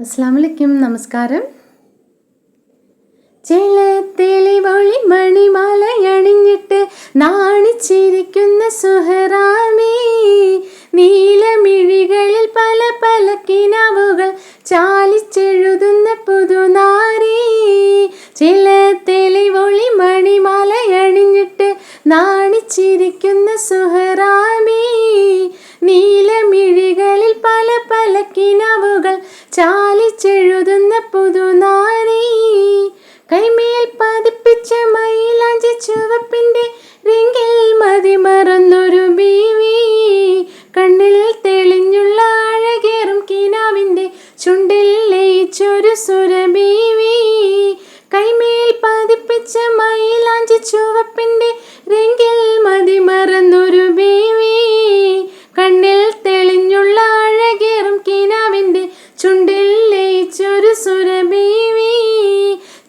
അസ്സാമലൈക്കും നമസ്കാരം. ചെളത്തെളിവൊളി മണിമാലയണിഞ്ഞിട്ട് നാണിച്ചിരിക്കുന്ന സുഹറാമി നീലമിഴികളിൽ പല പല കിനാവുകൾ ചാലിച്ചെഴുതുന്ന പുതുനാരി. ചെളത്തെളിവൊളി മണിമാലയണിഞ്ഞിട്ട് നാണിച്ചിരിക്കുന്ന സുഹറാമി ചാലിച്ചെഴുതുന്ന പുതുനാരി. കൈമേൽ പതിപ്പിച്ച മയിലാഞ്ചി ചുവപ്പിന്റെ റിങ്കിൽ മതി മറന്നൊരു ബീവി. കണ്ണിൽ തെളിഞ്ഞുള്ള അഴകേറും കിനാവിന്റെ ചുണ്ടിൽ ലയിച്ചൊരു സുരബീവി സുരബീവി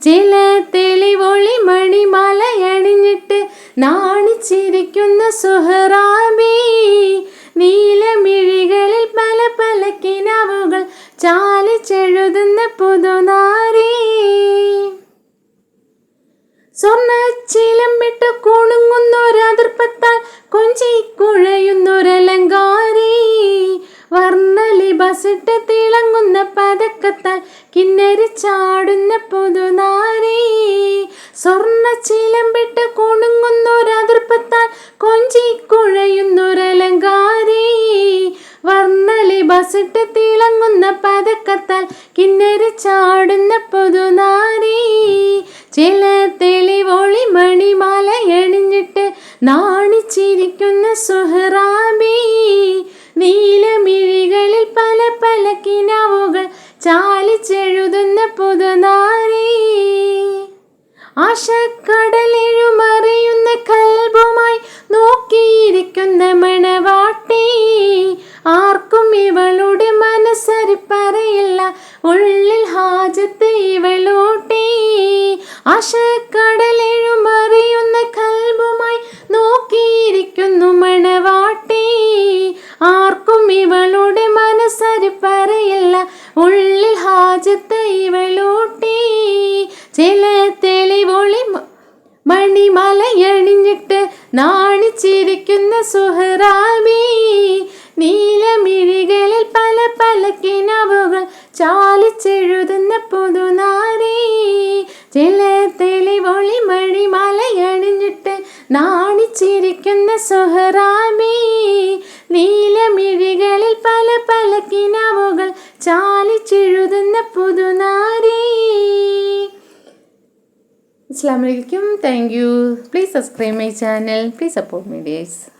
ചില തെളിവൊളി മണിമലയണിഞ്ഞിട്ട് നാണിച്ചിരിക്കുന്ന സുഹറാബി. നീലമിഴികളിൽ പല പല കിനാവുകൾ ചാലിച്ചെഴുതുന്ന പുതുനാരി. സ്വർണ ചിലമ്പിട്ട് കുണുങ്ങുന്നൊരതിർപ്പത്താൽ കൊഞ്ചി പതക്കത്താൽ കിന്നരി ചാടുന്ന പുതുനാരി. സ്വർണ ചിലമ്പിട്ട് കുണുങ്ങുന്നൊരതിർപ്പത്താൽ കൊഞ്ചി കുഴയുന്നൊരലങ്കാരി. വർണലിബസിട്ട് തിളങ്ങുന്ന പതക്കത്താൽ കിന്നരി ചാടുന്ന പുതുനാരി. ചില തെളിവൊളി മണിമാലയണിഞ്ഞിട്ട് നാണിച്ചിരിക്കുന്ന സുഹറാബി. മനസ്സരിപ്പറയില്ല ഉള്ളിൽ ഹാജത്ത് ഇവളൂട്ടി. ആശക്കടലെഴുമറിയുന്ന കൽബുമായി നോക്കിയിരിക്കുന്നു മണവാട്ടി. ആർക്കും ഇവളുടെ മനസ്സരിപ്പറയില്ല ഉള്ളിൽ ഹാജത്ത് ഇവളൂട്ടി. ചില തെളിവൊളി മണിമലയണിഞ്ഞിട്ട് നാണിച്ചിരിക്കുന്ന സുഹറാബി. കിനാവുകൾ ചാലിച്ചെഴുതുന്ന പുതുനാരി മഴി മലയണിഞ്ഞിട്ട് നാണിച്ചിരിക്കുന്ന സുഹറാമേ നീലമിഴികളിൽ പല പല കിനാവുകൾ ചാലിച്ചെഴുതുന്ന പുതുനാരേ. Assam thank you please subscribe my channel please support me dears